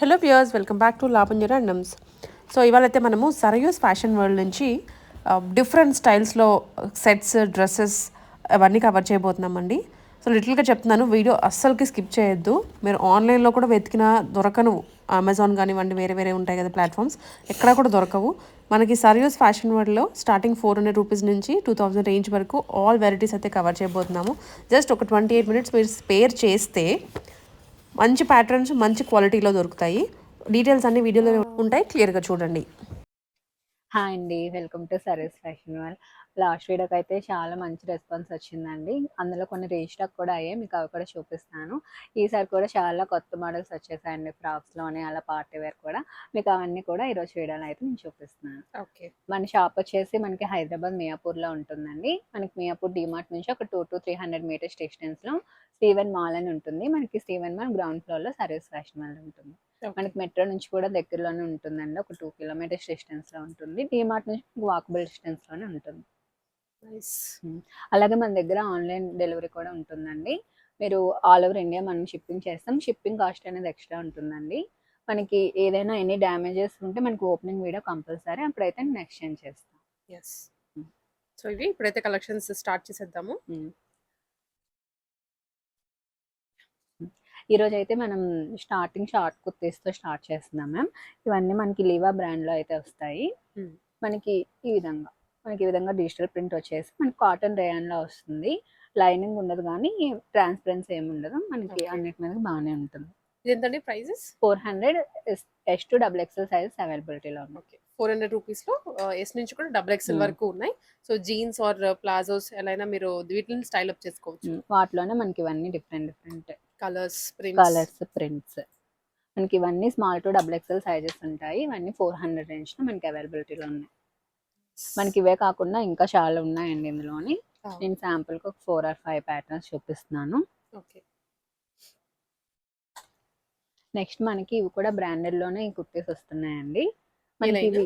Hello viewers welcome back to లాభంజర అండమ్స్ so ఇవాళైతే మనము సరయూస్ ఫ్యాషన్ వరల్డ్ నుంచి డిఫరెంట్ స్టైల్స్లో సెట్స్ డ్రెస్సెస్ అవన్నీ కవర్ చేయబోతున్నామండి. సో లిటిల్గా చెప్తున్నాను వీడియో అస్సలకి స్కిప్ చేయొద్దు. మీరు ఆన్లైన్లో కూడా వెతికినా దొరకను. అమెజాన్ కానివ్వండి వేరే వేరే ఉంటాయి కదా ప్లాట్ఫామ్స్ ఎక్కడా కూడా దొరకవు. మనకి సరయూస్ ఫ్యాషన్ వరల్డ్లో స్టార్టింగ్ ఫోర్ హండ్రెడ్ రూపీస్ నుంచి టూ థౌజండ్ రేంజ్ వరకు ఆల్ వెరైటీస్ అయితే కవర్ చేయబోతున్నాము. జస్ట్ ఒక ట్వంటీ ఎయిట్ మినిట్స్ మీరు స్పేర్ చేస్తే మంచి ప్యాటర్న్స్ మంచి క్వాలిటీలో దొరుకుతాయి. డీటెయిల్స్ అన్ని వీడియోలో ఉంటాయి. క్లియర్గా చూడండి. హాయ్ అండి. Welcome to service fashion wall last వీడియోకి అయితే చాలా మంచి రెస్పాన్స్ వచ్చిందండి. అందులో కొన్ని రీస్టాక్ కూడా అయ్యాయి. మీకు అవి కూడా చూపిస్తాను. ఈసారి కూడా చాలా కొత్త మోడల్స్ వచ్చేసాయండి. ఫ్రాక్స్లోని అలా పార్టీ వేర్ కూడా. మీకు అవన్నీ కూడా ఈరోజు వీడియోలో అయితే నేను చూపిస్తున్నాను. ఓకే. మన షాప్ వచ్చేసి మనకి హైదరాబాద్ మియాపూర్లో ఉంటుందండి. మనకి మియాపూర్ డిమార్ట్ నుంచి ఒక two to three hundred meters డిస్టెన్స్లో స్టీవెన్ మాల్ అని ఉంటుంది. మనకి స్టీవెన్ మాల్ గ్రౌండ్ ఫ్లోర్లో సర్వీస్ ఫ్యాషన్ మాల్ ఉంటుంది. మనకి మెట్రో నుంచి కూడా దగ్గరలోనే ఉంటుందండి. ఒక టూ కిలోమీటర్స్ డిస్టెన్స్లో ఉంటుంది. డిమార్ట్ నుంచి వాకబుల్ డిస్టెన్స్లోనే ఉంటుంది. అలాగే మన దగ్గర ఆన్లైన్ డెలివరీ కూడా ఉంటుందండి. మీరు ఆల్ ఓవర్ ఇండియా మనం షిప్పింగ్ చేస్తాం. షిప్పింగ్ కాస్ట్ అనేది ఎక్స్ట్రా ఉంటుందండి. మనకి ఏదైనా ఎనీ డ్యామేజెస్ ఉంటే మనకి ఓపెనింగ్ వీడియో కంపల్సరీ. అప్పుడైతే నేను ఎక్స్చేంజ్ చేస్తాం. ఎస్ సో ఇవి ఇప్పుడైతే కలెక్షన్స్ స్టార్ట్ చేసేద్దాము. ఈరోజు అయితే మనం స్టార్టింగ్ షార్ట్ కుర్తీస్తో స్టార్ట్ చేస్తున్నాం మ్యామ్. ఇవన్నీ మనకి లీవా బ్రాండ్లో అయితే వస్తాయి. మనకి ఈ విధంగా. మనకి ఈ విధంగా డిజిటల్ ప్రింట్ వచ్చేసి మనకి కాటన్ రేయాన్లో వస్తుంది. లైనింగ్ ఉండదు కానీ ట్రాన్స్పరెన్సీ ఏమి ఉండదు. మనకి. అన్నిటి మీద బాగానే ఉంటుంది. ఎంతండి prices? Four hundred S to double XL sizes అవైలబిలిటీలో ఉన్నాయి. ఓకే. ఫోర్ హండ్రెడ్ రూపీస్లో ఎస్ నుంచి కూడా డబుల్ ఎక్స్ఎల్. వరకు ఉన్నాయి. సో జీన్స్ ఆర్ ప్లాజోస్ ఎలా అయినా మీరు వీటిని స్టైల్ అప్ చేసుకోవచ్చు. వాటిలోనే మనకి ఇవన్నీ different different colours prints. Colours prints. మనకి ఇవన్నీ small to double XL sizes ఉంటాయి. ఇవన్నీ ఫోర్ హండ్రెడ్ రేంజ్లో మనకి అవైలబిలిటీలో ఉన్నాయి. మనకి ఇవే కాకుండా ఇంకా చాలా ఉన్నాయండి ఇందులోని. నేను శాంపుల్కి ఒక ఫోర్ ఆర్ ఫైవ్ ప్యాటర్న్స్ చూపిస్తున్నాను. ఓకే. నెక్స్ట్ మనకి ఇవి కూడా బ్రాండెడ్లోనే ఈ కుర్తీస్ వస్తున్నాయండి. మనకి? ఇవి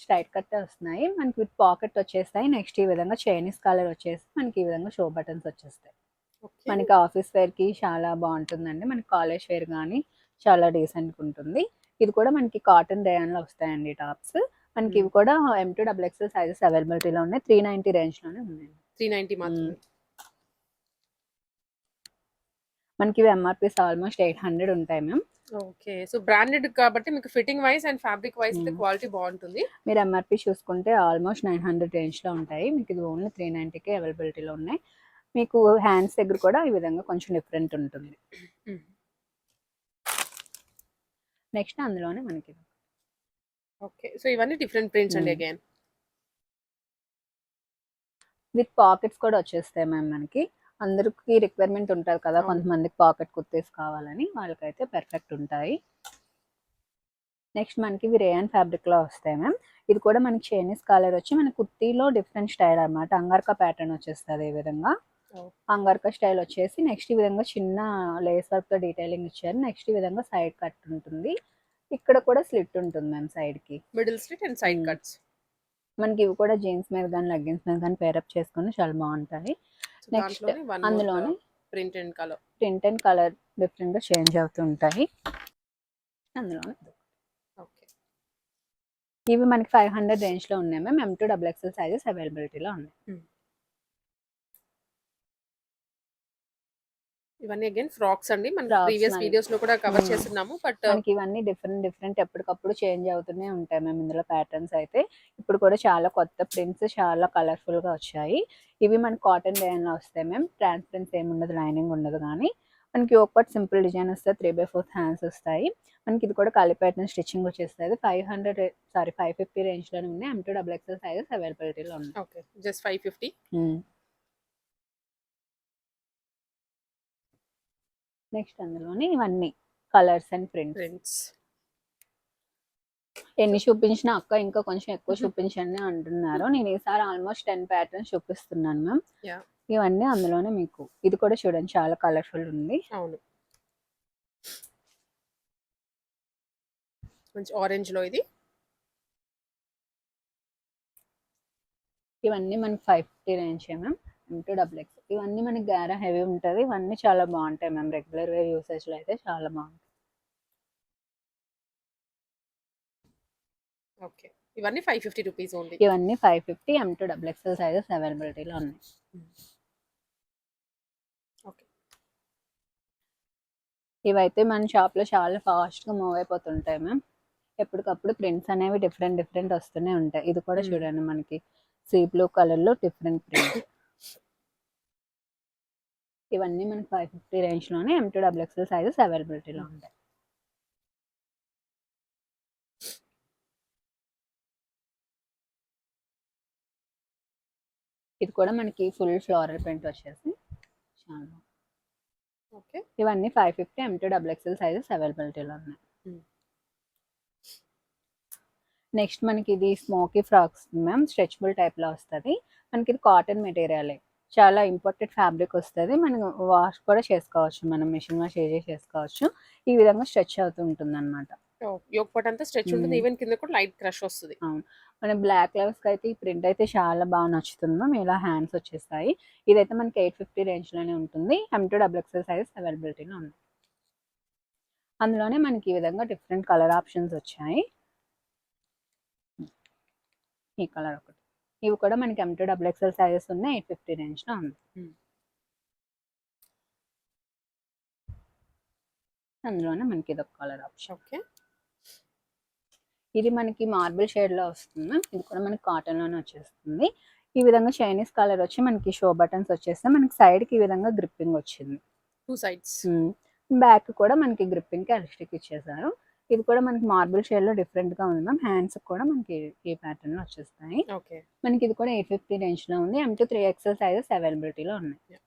స్ట్రైట్ కట్ వస్తున్నాయి. మనకి విత్ పాకెట్ వచ్చేస్తాయి. నెక్స్ట్ ఈ విధంగా చైనీస్ కలర్ వచ్చేసి మనకి ఈ విధంగా షో బటన్స్ వచ్చేస్తాయి. మనకి ఆఫీస్ వేర్కి చాలా బాగుంటుందండి. మనకి కాలేజ్ వేర్ కానీ చాలా డీసెంట్ ఉంటుంది. ఇది కూడా మనకి కాటన్ రేయాన్లో వస్తాయండి టాప్స్ మనకి ఇవి కూడా M to double XL sizes అవైలబిలిటీలో ఉన్నాయి. త్రీ నైన్టీ రేంజ్లోనే ఉన్నాయి త్రీ నైన్టీ మాత్రమే. మనకి ఇవి ఎంఆర్పీస్ ఆల్మోస్ట్ ఎయిట్ హండ్రెడ్ ఉంటాయి మ్యామ్. ఓకే. సో బ్రాండెడ్ కాబట్టి మీకు fitting wise and fabric wise. Quality బాగుంటుంది. మీరు ఎంఆర్పి చూసుకుంటే ఆల్మోస్ట్ నైన్ హండ్రెడ్ రేంజ్లో ఉంటాయి. మీకు ఇది ఓన్లీ త్రీ నైంటీకి అవైలబిలిటీలో ఉన్నాయి. మీకు హ్యాండ్స్ దగ్గర కూడా ఈ విధంగా కొంచెం డిఫరెంట్ ఉంటుంది. నెక్స్ట్ అందులోనే మనకి ఇది. ఓకే. సో ఇవన్నీ డిఫరెంట్ ప్రింట్స్ అండి. అగైన్? విత్ పాకెట్స్ కూడా వచ్చేస్తాయి మ్యామ్ మనకి. అందరికి రిక్వైర్మెంట్ ఉంటుంది కదా. కొంతమందికి పాకెట్ కుర్తీస్ కావాలని వాళ్ళకైతే పెర్ఫెక్ట్ ఉంటాయి. నెక్స్ట్ మనకి ఇవి రేయన్ ఫ్యాబ్రిక్లో వస్తాయి మ్యామ్. ఇది కూడా మనకి చైనీస్ కలర్ వచ్చి మన కుర్తీలో డిఫరెంట్ స్టైల్ అన్నమాట. అంగార్కా ప్యాటర్న్ వచ్చేస్తుంది ఈ విధంగా. అంగార్కా స్టైల్ వచ్చేసి నెక్స్ట్ ఈ విధంగా చిన్న లేస్ వర్క్తో డీటెయిలింగ్ ఇచ్చారు. నెక్స్ట్ ఈ విధంగా సైడ్ కట్ ఉంటుంది. ఇక్కడ కూడా స్లిట్ ఉంటుంది మ్యామ్ సైడ్కి middle slit and side. Cuts. మనకి ఇవి కూడా జీన్స్ మీద కానీ లెగ్గిన్స్ మీద కానీ పేరప్ చేసుకుని చాలా బాగుంటాయి. Next, అందులోనే print and colour print and colour డిఫరెంట్గా చేంజ్ అవుతూ ఉంటాయి అందులోనే. ఓకే ఇవి మనకి ఫైవ్ హండ్రెడ్ రేంజ్లో ఉన్నాయి ma'am. M to double XL sizes అవైలబిలిటీలో ఉన్నాయి. ఇవన్నీ అగైన్ ఫ్రాక్స్ అండి. మన ప్రీవియస్. వీడియోస్లో కూడా కవర్ Hmm. చేస్తున్నాము బట్ మనకి ఇవన్నీ డిఫరెంట్ డిఫరెంట్ ఎప్పటికప్పుడు చేంజ్ అవుతూనే ఉంటాయి మ్యామ్. ఇందులో ప్యాటర్న్స్ అయితే ఇప్పుడు కూడా చాలా కొత్త ప్రింట్స్ చాలా కలర్ఫుల్గా వచ్చాయి. ఇవి మనకి కాటన్ రేయన్లో వస్తాయి మ్యామ్. ట్రాన్స్పరెన్సీ ఏమి ఉండదు లైనింగ్ ఉండదు కానీ మనకి ఒకటి సింపుల్ డిజైన్ వస్తాయి త్రీ బై ఫోర్త్ హ్యాండ్స్ వస్తాయి. మనకి ఇది కూడా కాలి ప్యాటర్న్ స్టిచ్చింగ్ వచ్చేస్తుంది. Five hundred sorry five fifty రేంజ్లోనే ఉన్నాయి. M to double XL sizes అవైలబిలిటీలో ఉన్నాయి. Okay just five fifty next అందులోనే ఇవన్నీ కలర్స్ అండ్ ప్రింట్స్. ప్రింట్స్. ఎన్ని చూపించినా అక్క ఇంకా కొంచెం ఎక్కువ చూపించండి అంటున్నారు. నేను ఈసారి ఆల్మోస్ట్ టెన్ ప్యాటర్న్స్ చూపిస్తున్నాను మ్యామ్. ఇవన్నీ అందులోనే మీకు ఇది కూడా చూడండి చాలా కలర్ఫుల్ ఉంది. అవును. మంచి ఆరెంజ్లో ఇది. ఇవన్నీ మనకి five fifty range ma'am. To double X ఇవన్నీ మనకి గారా హెవీ ఉంటుంది. ఇవన్నీ చాలా బాగుంటాయి మ్యామ్. రెగ్యులర్ వేర్ యూసేజ్లో అయితే చాలా బాగుంటాయి. ఓకే. ఇవన్నీ ఫైవ్ ఫిఫ్టీ రూపీస్ ఓన్లీ. ఇవన్నీ five fifty M two double XL sizes అవైలబిలిటీలో ఉన్నాయి. ఇవైతే మన షాప్లో చాలా ఫాస్ట్గా మూవ్ అయిపోతుంటాయి మ్యామ్. ఎప్పటికప్పుడు ప్రింట్స్ అనేవి డిఫరెంట్ డిఫరెంట్ వస్తూనే ఉంటాయి. ఇది కూడా చూడండి మనకి. సీ బ్లూ కలర్లో డిఫరెంట్ ప్రింట్. ఇవన్నీ మనకి five fifty రేంజ్లోనే M to double XL sizes అవైలబిలిటీలో ఉంటాయి. ఇది కూడా మనకి ఫుల్ ఫ్లోరల్ ప్రింట్ వచ్చేసి చాలా. ఓకే ఇవన్నీ five fifty M to double XL sizes అవైలబిలిటీలో ఉన్నాయి. Hmm. నెక్స్ట్ మనకి ఇది స్మోకీ ఫ్రాక్స్ మ్యామ్ స్ట్రెచబుల్ టైప్లో వస్తుంది. మనకి ఇది కాటన్ మెటీరియలే చాలా ఇంపార్టెంట్ ఫ్యాబ్రిక్ వస్తుంది. మనం వాష్ కూడా చేసుకోవచ్చు. మనం మిషన్ వాష్ ఏజే చేసుకోవచ్చు. ఈ విధంగా స్ట్రెచ్ అవుతూ ఉంటుంది అనమాట యోగ్ అంతా స్ట్రెచ్ ఉంటుంది. ఈవెన్ కింద కూడా లైట్ క్రష్ వస్తుంది. మన బ్లాక్ లెవెల్స్కి అయితే ఈ ప్రింట్ అయితే చాలా బాగా నచ్చుతుంది మ్యామ్. ఇలా హ్యాండ్స్ వచ్చేస్తాయి. ఇదైతే మనకి ఎయిట్ ఫిఫ్టీ రేంజ్లోనే ఉంటుంది. M to double XL sizes అవైలబిలిటీలో ఉంది. అందులోనే మనకి ఈ విధంగా డిఫరెంట్ కలర్ ఆప్షన్స్ వచ్చాయి. ఈ కలర్ ఒకటి. ఇవి కూడా మనకి M to double XL sizes ఉన్నాయి. ఎయిట్ ఫిఫ్టీ రేంజ్లో ఉంది. Hmm. అందులోనే మనకి ఇది ఒక కలర్ ఆప్షన్ ఓకే. ఇది మనకి మార్బుల్ షేడ్లో వస్తుంది. ఇది కూడా మనకి కాటన్లోనే వచ్చేస్తుంది. ఈ విధంగా చైనీస్ కలర్ వచ్చి మనకి షో బటన్స్ వచ్చేస్తే మనకి సైడ్కి ఈ విధంగా గ్రిప్పింగ్ వచ్చింది. టూ సైడ్స్ బ్యాక్ కూడా మనకి గ్రిప్పింగ్కి ఎలాస్టిక్ ఇచ్చేసారు. ఇది కూడా మనకి మార్బుల్ షేడ్లో డిఫరెంట్గా ఉంది మ్యామ్ హ్యాండ్స్ కూడా మనకి ఈ ప్యాటర్న్లో వచ్చేస్తాయి. మనకి ఇది కూడా ఎయిట్ ఫిఫ్టీ రేంజ్లో ఉంది. M to three XL sizes అవైలబిలిటీలో ఉన్నాయి.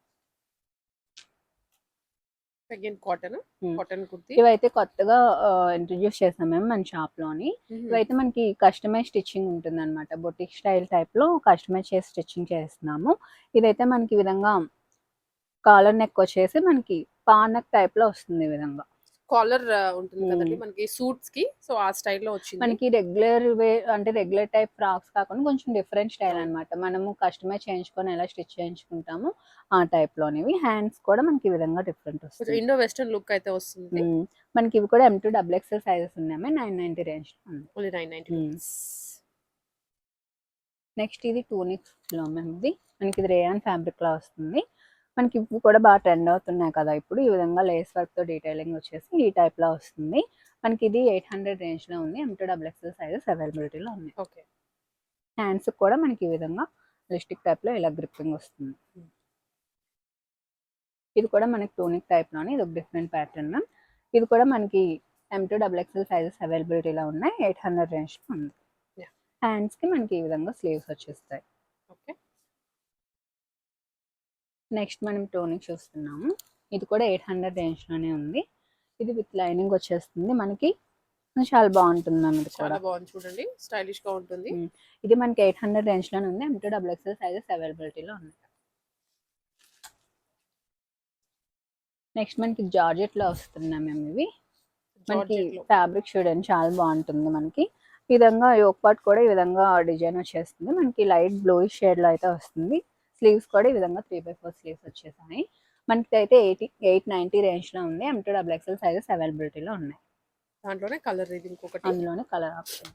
Again cotton Hmm. Cotton kurti. ఇవైతే కొత్తగా ఇంట్రడ్యూస్ చేసాం మేము మన షాప్లోని. Hmm. ఇవైతే మనకి కస్టమైజ్ స్టిచ్చింగ్ ఉంటుంది అనమాట బొటిక్ స్టైల్ టైప్లో కస్టమైజ్ చేసి స్టిచ్చింగ్ చేస్తున్నాము. ఇదైతే మనకి విధంగా కాలర్ నెక్ వచ్చేసి మనకి పా నెక్ టైప్లో వస్తుంది ఈ విధంగా. కాలర్ ఉంటుంది. కదండి మనకి సూట్స్కి. సో ఆ స్టైల్లో వచ్చింది. మనకి రెగ్యులర్ వే అంటే రెగ్యులర్ టైప్ ఫ్రాక్స్ కాకుండా కొంచెం డిఫరెంట్ స్టైల్ అవును. అన్నమాట. మనము కస్టమైజ్ చేయించుకొని ఎలా స్టిచ్ చేయించుకుంటాము ఆ టైప్ లోనివి. హ్యాండ్స్ కూడా మనకి ఈ విధంగా డిఫరెంట్ వస్తుంది ఇండో వెస్టర్న్ లుక్ అయితే వస్తుంది. మనకి ఇవి కూడా M to double XL sizes ఉన్నాయి? నైన్ నైన్టీ రేంజ్లో ఉంది. Only nine ninety. నెక్స్ట్ ఇది టూనిక్స్లో ఇది మనకి ఇది రేయాన్ ఫ్యాబ్రిక్లో వస్తుంది. మనకి ఇవి కూడా బాగా ట్రెండ్ అవుతున్నాయి కదా. ఇప్పుడు ఈ విధంగా లేస్ వర్క్తో డీటెయిలింగ్ వచ్చేసి ఈ టైప్లో వస్తుంది. మనకి ఇది ఎయిట్ హండ్రెడ్ రేంజ్లో ఉంది. M to double XL sizes అవైలబిలిటీలో ఉన్నాయి. ఓకే. హ్యాండ్స్ కూడా మనకి ఈ విధంగా లిస్టిక్ టైప్లో ఇలా గ్రిప్పింగ్ వస్తుంది. Hmm. ఇది కూడా మనకి టూనిక్ టైప్లోనే ఇది ఒక డిఫరెంట్ ప్యాటర్న్ ఇది కూడా మనకి M to double XL sizes అవైలబిలిటీలో ఉన్నాయి. ఎయిట్ హండ్రెడ్ రేంజ్లో ఉంది. Yeah. హ్యాండ్స్కి మనకి ఈ విధంగా స్లీవ్స్ వచ్చేస్తాయి. ఓకే. నెక్స్ట్ మనం టోనిక్ చూస్తున్నాము. ఇది కూడా ఎయిట్ హండ్రెడ్ రేంజ్లోనే ఉంది. ఇది విత్ లైనింగ్ వచ్చేస్తుంది. మనకి చాలా బాగుంటుంది మ్యామ్ ఇది చాలా బాగుంది చూడండి. స్టైలిష్గా ఉంటుంది. ఇది మనకి ఎయిట్ హండ్రెడ్ రేంజ్లోనే ఉంది. M to double XL sizes అవైలబిలిటీలో ఉన్నాయి. నెక్స్ట్ మనకి జార్జెట్లో వస్తున్నాం మేము ఇవి. మనకి. ఫ్యాబ్రిక్ చూడండి. చాలా బాగుంటుంది మనకి. ఈ విధంగా యోక్ పార్ట్ కూడా ఈ విధంగా డిజైన్ వచ్చేస్తుంది. మనకి లైట్ బ్లూ షేడ్లో అయితే వస్తుంది. స్లీవ్స్ కూడా ఈ విధంగా త్రీ బై ఫోర్ స్లీవ్స్ వచ్చేసాయి. మనకి అయితే ఎయిటీ ఎయిట్ నైన్టీ రేంజ్లో ఉంది. M to double XL sizes అవైలబిలిటీలో ఉన్నాయి. దాంట్లోనే కలర్ ఇది ఇంకొకటి. అందులోనే కలర్ ఆప్షన్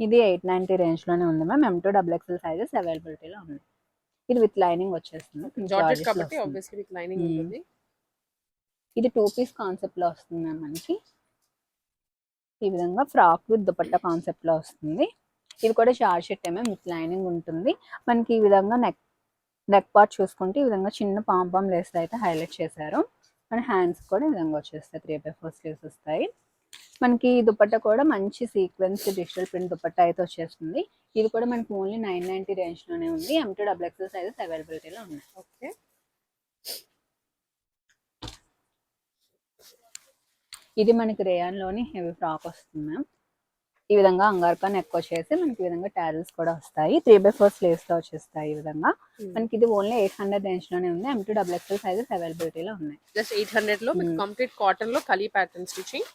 ఇది ఎయిట్ నైన్టీ రేంజ్లోనే ఉంది ma'am M to double XL sizes అవైలబిలిటీలో ఉన్నాయి. ఇది విత్ లైనింగ్ వచ్చేస్తుంది. జార్జెట్ Georgette లో కాబట్టి వస్తుంది. ఆబ్వియస్లీ మీకు లైనింగ్ Hmm. ఉంటుంది. ఇది టూ పీస్ కాన్సెప్ట్లో వస్తుంది మ్యామ్ మనకి. ఈ విధంగా ఫ్రాక్ విత్ దుపట్టా కాన్సెప్ట్లో వస్తుంది. ఇది కూడా షార్ట్ షర్ట్ ఏమే విత్ లైనింగ్ ఉంటుంది. మనకి ఈ విధంగా నెక్ నెక్ పార్ట్ చూసుకుంటే ఈ విధంగా చిన్న పాంపాం లేస్ అయితే హైలైట్ చేశారు. మన హ్యాండ్స్ కూడా ఈ విధంగా వచ్చేస్తాయి. త్రీ బై ఫోర్ స్లీవ్స్ వస్తాయి. మనకి ఈ దుపట్టా కూడా మంచి సీక్వెన్స్ డిజిటల్ ప్రింట్ దుపట్టా అయితే వచ్చేస్తుంది. ఇది కూడా మనకి ఓన్లీ నైన్ నైన్టీ రేంజ్లోనే ఉంది. M to double XL sizes అవైలబిలిటీలో ఉన్నాయి. ఓకే ఇది మనకి రేయాన్లోని హెవీ ఫ్రాక్ వస్తుంది మ్యామ్ ఈ విధంగా అంగార్కా నెక్ వచ్చేసి మనకి ఈ విధంగా టారిల్స్ కూడా వస్తాయి. త్రీ బై ఫోర్ స్లీవ్స్తో వచ్చేస్తాయి ఈ విధంగా. మనకి ఇది ఓన్లీ ఎయిట్ హండ్రెడ్ రేంజ్లోనే ఉంది M to double XL sizes అవైలబిలిటీలో ఉన్నాయి. జస్ట్ ఎయిట్ హండ్రెడ్లో మీకు. కంప్లీట్ కాటన్లో కలీ ప్యాటర్న్ స్టిచింగ్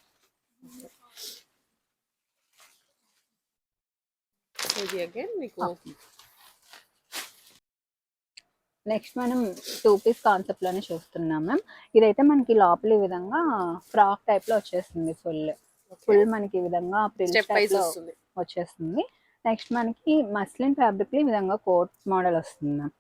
ఇది అగైన్ మీకు నెక్స్ట్ మనం టూ పీస్ కాన్సెప్ట్లోనే చూస్తున్నాం మ్యామ్ ఇదైతే మనకి లోపల ఈ విధంగా ఫ్రాక్ టైప్లో వచ్చేస్తుంది ఫుల్ ఫుల్ మనకి ఈ విధంగా ప్రిల్ వచ్చేస్తుంది. నెక్స్ట్ మనకి మస్లిన్ ఫ్యాబ్రిక్ ఈ విధంగా కోట్ మోడల్ వస్తుంది మ్యామ్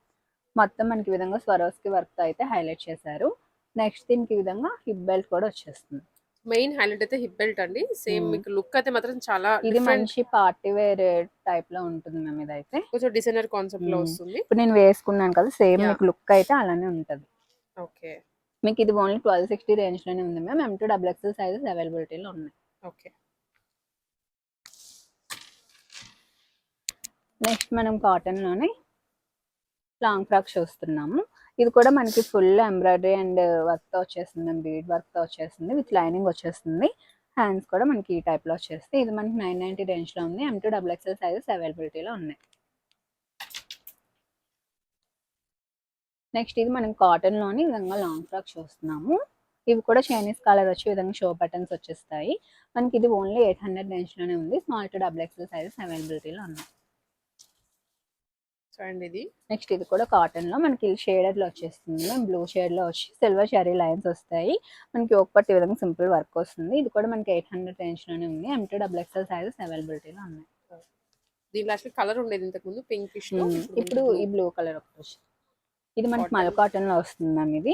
మొత్తం మనకి విధంగా స్వరోస్కి వర్క్ అయితే హైలైట్ చేశారు. నెక్స్ట్ దీనికి విధంగా హిప్ బెల్ట్ కూడా వచ్చేస్తుంది. మెయిన్ హైలైట్ అయితే హిప్ బెల్ట్ అండి. Same Hmm. మీకు లుక్ అయితే మాత్రం చాలా ఇది మంచి పార్టీ వేర్ టైప్లో ఉంటుంది మ్యామ్ ఇదైతే. కొంచెం డిజైనర్ కాన్సెప్ట్లో Hmm. వస్తుంది. ఇప్పుడు నేను వేసుకున్నాను కదా సేమ్. మీకు లుక్ అయితే అలానే ఉంటది. ఓకే మీకు ఇది ఓన్లీ ట్వెల్వ్ సిక్స్టీ రేంజ్లోనే ఉంది ma'am M to double XL sizes అవైలబిలిటీలో ఉన్నాయి. ఓకే. నెక్స్ట్ మనం కాటన్లోనే లాంగ్ ఫ్రాక్ చూస్తున్నాము. ఇది కూడా మనకి ఫుల్ ఎంబ్రాయిడరీ అండ్ వర్క్తో వచ్చేస్తుంది బీడ్ వర్క్తో వచ్చేస్తుంది విత్ లైనింగ్ వచ్చేస్తుంది. హ్యాండ్స్ కూడా మనకి ఈ టైప్లో వచ్చేస్తుంది ఇది మనకి నైన్ నైన్టీ రేంజ్లో ఉంది. M to double XL sizes అవైలబిలిటీలో ఉన్నాయి. నెక్స్ట్ ఇది మనం కాటన్లోని విధంగా లాంగ్ ఫ్రాక్ చూస్తున్నాము. ఇవి కూడా చైనీస్ కలర్ వచ్చి ఈ విధంగా షో బటన్స్ వచ్చేస్తాయి. మనకి ఇది ఓన్లీ ఎయిట్ హండ్రెడ్ రేంజ్లోనే ఉంది. Small to double XL sizes అవైలబిలిటీలో ఉన్నాయి. అండ్ ఇది. నెక్స్ట్ ఇది కూడా కాటన్లో మనకి షేడెడ్లో వచ్చేస్తుంది. బ్లూ షేడ్లో వచ్చి సిల్వర్ షెరీ లైన్స్ వస్తాయి. మనకి ఒక పట్టి విధంగా సింపుల్ వర్క్ వస్తుంది. ఇది కూడా మనకి ఎయిట్ హండ్రెడ్ రేంజ్లోనే ఉంది. M to double XL sizes అవైలబిలిటీలో ఉన్నాయి. దీంట్లో కలర్ ఉండేది ఇంతకు ముందు పింకిష్ ఇప్పుడు ఈ బ్లూ కలర్ ఒకటి వచ్చింది. ఇది మనకి. మల్ కాటన్లో వస్తుంది మ్యామ్ ఇది.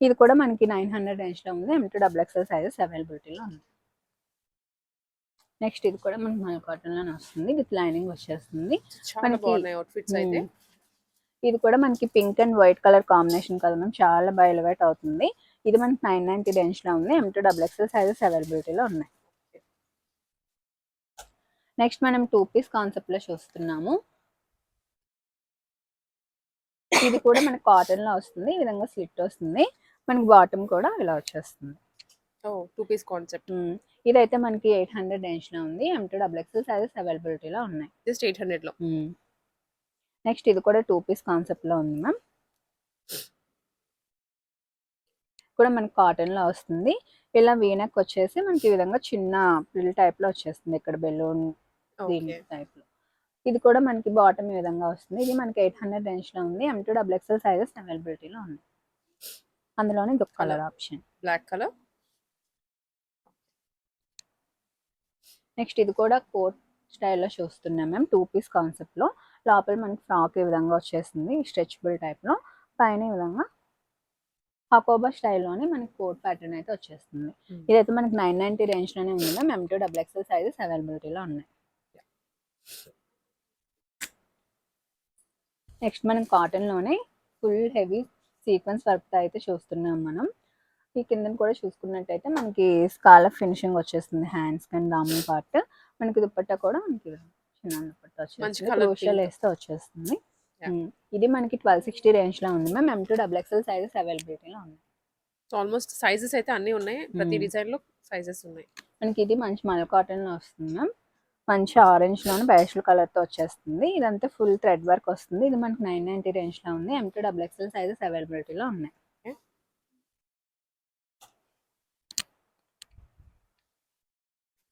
ఇది కూడా మనకి నైన్ హండ్రెడ్ రేంజ్లో ఉంది. M to double XL sizes అవైలబిలిటీలో ఉంది. నెక్స్ట్ ఇది కూడా మనకి మల్ కాటన్లోనే వస్తుంది. విత్ లైనింగ్ వచ్చేస్తుంది. మనకి-. ఇది కూడా మనకి pink and white colour combination కదా మ్యామ్ చాలా బాగా ఎలివేట్ అవుతుంది. ఇది మనకి నైన్ నైన్టీ రేంజ్లో ఉంది. M to double XL sizes అవైలబిలిటీలో ఉన్నాయి. నెక్స్ట్ మనం టూ పీస్ కాన్సెప్ట్లో చూస్తున్నాము. ఇది కూడా మనకి కాటన్లో వస్తుంది. ఈ విధంగా స్లిట్ వస్తుంది. మనకి బాటమ్ కూడా ఇలా వచ్చేస్తుంది. ఓ టూ పీస్ కాన్సెప్ట్. ఇదైతే మనకి ఎయిట్ హండ్రెడ్ రేంజ్లో ఉంది M to double XL sizes అవైలబిలిటీలో ఉన్నాయి. జస్ట్ ఎయిట్ హండ్రెడ్లో నెక్స్ట్ ఇది కూడా టూ పీస్ కాన్సెప్ట్లో ఉంది మ్యామ్. కూడా మనకి కాటన్లో వస్తుంది. ఇలా వీనక్ వచ్చేసి మనకి ఈ విధంగా చిన్న ప్రిల్ టైప్లో వచ్చేస్తుంది. ఇక్కడ బెలూన్ టైప్లో. ఇది కూడా మనకి బాటమ్ ఈ విధంగా వస్తుంది. ఇది మనకి ఎయిట్ హండ్రెడ్ రేంజ్లో ఉంది M to double XL sizes అవైలబిలిటీలో ఉంది అందులోనే ఒక colour option. Black colour next ఇది కూడా కోట్ స్టైల్లో చూస్తున్నాం మేము టూ పీస్ కాన్సెప్ట్లో. లోపల మనకి ఫ్రాక్ ఈ విధంగా వచ్చేస్తుంది. స్ట్రెచబుల్ టైప్లో. పైన ఈ విధంగా హకోబా స్టైల్లోనే మనకి కోట్ ప్యాటర్న్ అయితే వచ్చేస్తుంది. Hmm. ఇదైతే మనకి నైన్ నైన్టీ రేంజ్లోనే ఉంది ma'am. M two double XL sizes అవైలబిలిటీలో ఉన్నాయి. నెక్స్ట్ మనం కాటన్లోనే ఫుల్ హెవీ సీక్వెన్స్ వర్క్ అయితే చూస్తున్నాం మనం. ఈ కింద కూడా చూసుకున్నట్టయితే మనకి స్కాల ఫినిషింగ్ వచ్చేస్తుంది హ్యాండ్స్ కానీ దామన్ పార్ట్ మనకి దుపట్టా కూడా మనకి చిన్న దుపట్టా మంచి వచ్చేస్తుంది. వేస్తే వచ్చేస్తుంది ఇది మనకి ట్వెల్వ్ సిక్స్టీ రేంజ్లో ఉంది ma'am M to double XL sizes అవైలబిలిటీలో సో ఆల్మోస్ట్ సైజెస్ అయితే అన్ని ఉన్నాయి. ప్రతి. డిజైన్లో సైజెస్ ఉన్నాయి. మనకి ఇది మంచి మల్ కాటన్లో వస్తుంది మ్యామ్ మంచి ఆరెంజ్లోనే బేస్టల్ కలర్తో వచ్చేస్తుంది. ఇదంతా ఫుల్ థ్రెడ్ వర్క్ వస్తుంది. ఇది మనకి నైన్ నైన్టీ రేంజ్లో ఉంది. M to double XL sizes అవైలబిలిటీలో ఉన్నాయి.